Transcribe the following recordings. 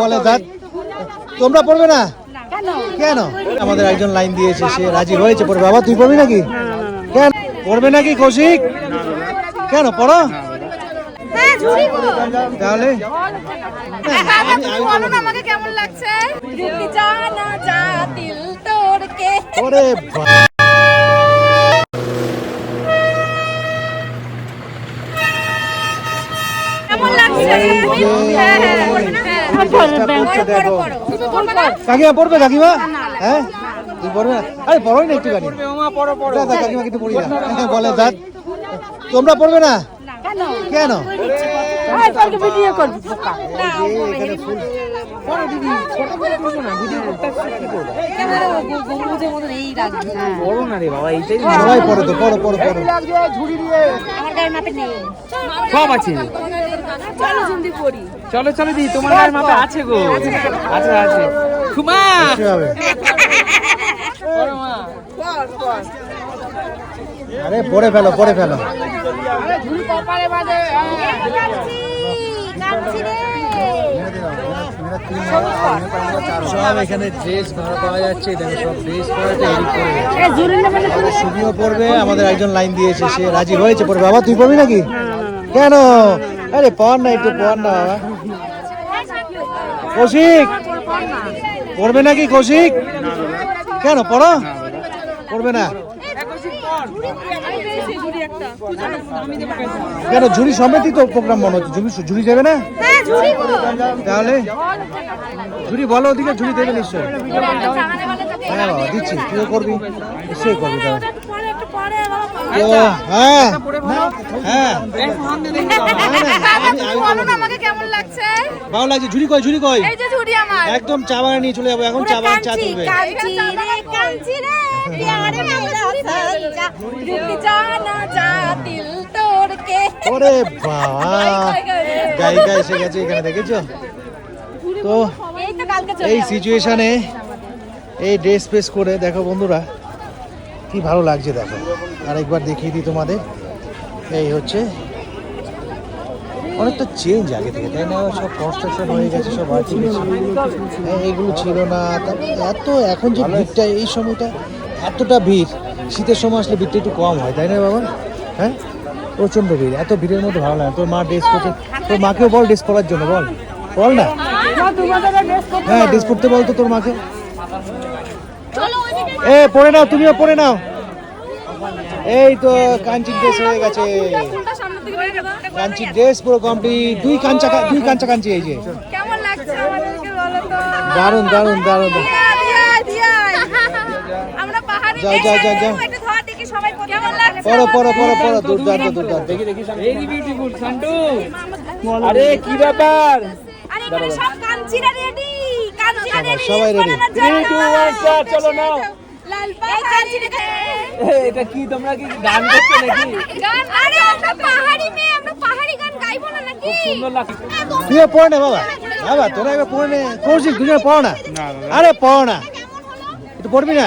বলে তোমরা পড়বে না? কেন? আমাদের একজন লাইন দিয়েছে সে রাজি হয়েছে পড়বে। বাবা তুই পড়বি নাকি? কেন? পড়বে নাকি কৌশিক? কেন পড়ো? হ্যাঁ। তাহলে? কাকা, তুমি বলো না আমাকে কেমন লাগছে? রুটি জানা যা দিল তোড়কে ওরে কাকিমা পড়বে কাকিমা? হ্যাঁ? তুই পড়বে আরে পড়োই না একটুখানি। একটু পড়িয়ে হ্যাঁ, বলে দাদ তোমরা পড়বে না? কেন? ভিডিও করবি। গম্বুজের এই রাখবি না রে বাবা এইটাই সবাই তো আমার গায়ের মাপে নেই। সব আছে। চলো জলদি পড়ি। চলো চলো দি তোমার গায়ের মাপে আছে গো। আছে আছে। খুমা কি হবে। আরে পড়ে ফেলো পড়ে ফেলো। সব এখানে ড্রেস ভাড়া পাওয়া যাচ্ছে দেখো সব ড্রেস পরাতে এডিট করে সুমিও পড়বে আমাদের একজন লাইন দিয়েছে সে রাজি হয়েছে পড়বে। বাবা তুই পড়বি নাকি? কেন? আরে পড় না একটু পড় না বাবা। কৌশিক পড়বে নাকি কৌশিক? কেন পড়ো? পড়বে না। কেন ঝুড়ি সমেতই তো প্রোগ্রাম মনে হচ্ছে। ঝুড়ি ঝুড়ি দেবে না? হ্যাঁ। তাহলে? ঝুড়ি বলো ওদিকে ঝুড়ি দেবে নিশ্চয় হ্যাঁ বাবা দিচ্ছি। তুইও করবি? নিশ্চয়ই করবি তাহলে। হ্যাঁ। হ্যাঁ। ভালো লাগছে। ঝুড়ি কই ঝুড়ি কই? এই যে ঝুড়ি আমার। একদম চা বাগানে নিয়ে চলে যাব। এখন চা বাগান চা তুলবে। ওরে বাবা গায়িকা এসে গেছে এখানে দেখেছ তো এই সিচুয়েশনে এই ড্রেস ফেস করে দেখো বন্ধুরা কি ভালো লাগছে দেখো আরেকবার দেখিয়ে দিই তোমাদের এই হচ্ছে অনেকটা চেঞ্জ আগে থেকে তাই না সব কনস্ট্রাকশন হয়ে গেছে সব আর্টিফিশিয়াল এইগুলো ছিল না তারপরে এত এখন যে ভিড়টা এই সময়টা এতটা ভিড় শীতের সময় আসলে ভিড়টা একটু কম হয় তাই না বাবা? হ্যাঁ? প্রচণ্ড ভিড় এত ভিড়ের মধ্যে ভালো লাগে তোর মা ড্রেস করছে তোর মাকেও বল ড্রেস করার জন্য বল। বল না? হ্যাঁ ড্রেস পড়তে বল তো তোর মাকে। এ পড়ে নাও তুমিও পড়ে নাও। এই তো কাঞ্চি ড্রেস হয়ে গেছে। ফুলটা সামনের দিকে রেখে দাও। কাঞ্চি ড্রেস পুরো কমপ্লিট দুই কাঞ্চা দুই কাঞ্চা কাঞ্চি এই যে। আমাদেরকে দারুণ দারুণ দারুণ দিয়া, দিয়া, দিয়া। আমরা পাহাড়ে যাও, যাও, যাও, যাও। দেখি সবাই পড়ো পড়ো পড়ো পড়ো দুর্দান্ত দুর্দান্ত ভেরি বিউটিফুল সান্টু আরে কি ব্যাপার? আর এখানে সব কাঞ্চিরা রেডি কাঞ্চিরা সবাই, রেডি সবাই ready। Three, two, one, start, চলো নাও। লাল পাহাড়ি রে এ, এটা কি তোমরা কি গান করছ নাকি? গান আরে আমরা পাহাড়ি মেয়ে আমরা পাহাড়ি গান গাইবো না নাকি? সুন্দর লাগছে। তুইও পড় না বাবা? বাবা তোরা এবার পড়ে নে। কৌশিক দুজনে পড়ো না? আরে পড়ো না। একটু পড়বি না?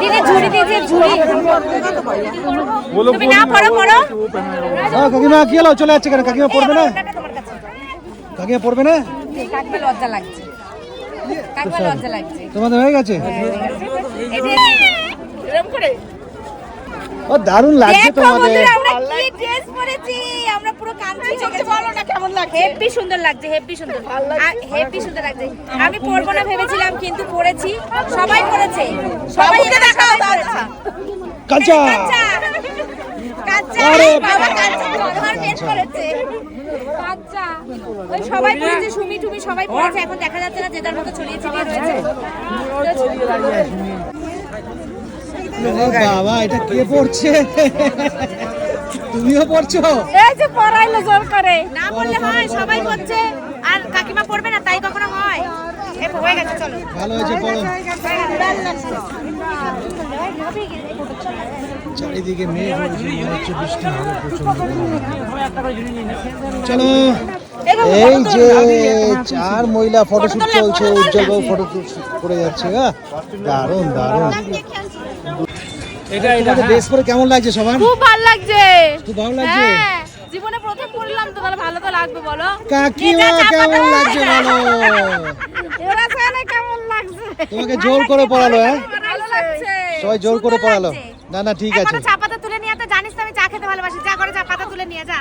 দিদি ঝুড়ি ঝুড়ি। তুমি না পড়ো পড়ো। ও কাকিমা কি হলো? চলে যাচ্ছে কেন? কাকিমা পড়বে না? কাকিমা পড়বে না? কাকবে লজ্জা লাগছে। কাকবে লজ্জা লাগছে। তোমাদের হয়ে গেছে? এরকম করে? ও দারুণ লাগছে দেখো তোমাদের। বন্ধুরা আমরা কি ড্রেস পরেছি আমরা পুরো কাঞ্চি হয়ে গেছি বলো না কেমন লাগছে হেভি সুন্দর লাগছে হেভি সুন্দর। হেভি সুন্দর লাগছে। আমি পরবো না ভেবেছিলাম কিন্তু পরেছি সবাই পরেছে সবাই দেখাও কাঁচা। কাঁচা। কাঁচা। আরে বাবা কাঁচা আমার বেশ করেছে কাঁচা। ওই সবাই পরেছে সুমি টুমি সবাই পরেছে এখন দেখা যাচ্ছে না যে যার মতো ছড়িয়ে ছিটিয়ে রয়েছে। বাবা এটা কে পড়ছে? তুমিও পড়ছো? এই যে পড়াইলো জোর করে। না পড়লে হয় সবাই পড়ছে। আর কাকিমা পড়বে না তাই কখনো হয়। এ হয়ে গেছে চলো। ভালো হয়েছে পড়ো। চারিদিকে মেঘ হচ্ছে বৃষ্টি হবে প্রচণ্ড চলো এই যে চার মহিলা ফটোশুট চলছে উজ্জ্বল বাবু ফটো করে যাচ্ছে হ্যাঁ দারুণ দারুণ। এটা এটা তোমাদের ড্রেস পরে কেমন লাগছে সবার খুব ভালো লাগছে খুব ভালো লাগছে হ্যাঁ জীবনে প্রথম পড়লাম তো তাহলে ভালো তো লাগবে বলো কাকিমা কেমন লাগছে বলো এরা জানে কেমন লাগছে তোমাকে জোর করে পড়ালো হ্যাঁ ভালো লাগছে সবাই জোর করে পড়ালো না না ঠিক আছে চা পাতা তুলে নিয়ে তো জানিস তো আমি চা খেতে ভালোবাসি যা করে চা পাতা তুলে নিয়ে যা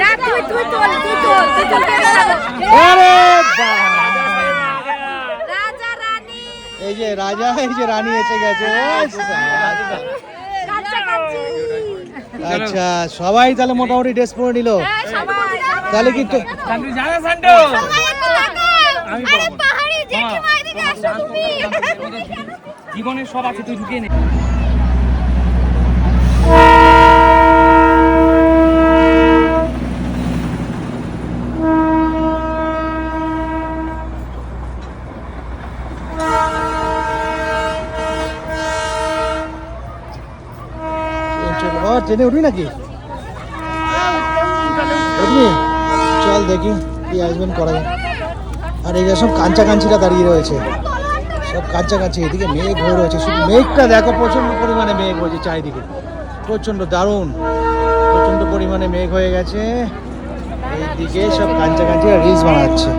যা তুই তুই তোল তুই তোল তুই তোল আরে বাহ! রাজা রানী এই যে রাজা এই যে রানী এসে গেছে। আচ্ছা সবাই তাহলে মোটামুটি ড্রেস পরে নিল। হ্যাঁ তাহলে কি তুমি। জীবনের সব আছে তুই ঢুকে নে চলো, ও, ট্রেনে উঠবি নাকি? উঠবি। চল দেখি কি আয়োজন করা যায়। আর এই সব কাঞ্চা কাঞ্চিরা দাঁড়িয়ে রয়েছে। সব কাঞ্চা কাঞ্চি এদিকে মেঘ হয়ে রয়েছে। শুধু মেঘটা দেখো প্রচণ্ড পরিমাণে মেঘ হয়েছে চারিদিকে। প্রচণ্ড দারুণ প্রচণ্ড পরিমাণে মেঘ হয়ে গেছে। এইদিকে সব কাঞ্চা কাঞ্চিরা রিলস বানাচ্ছে।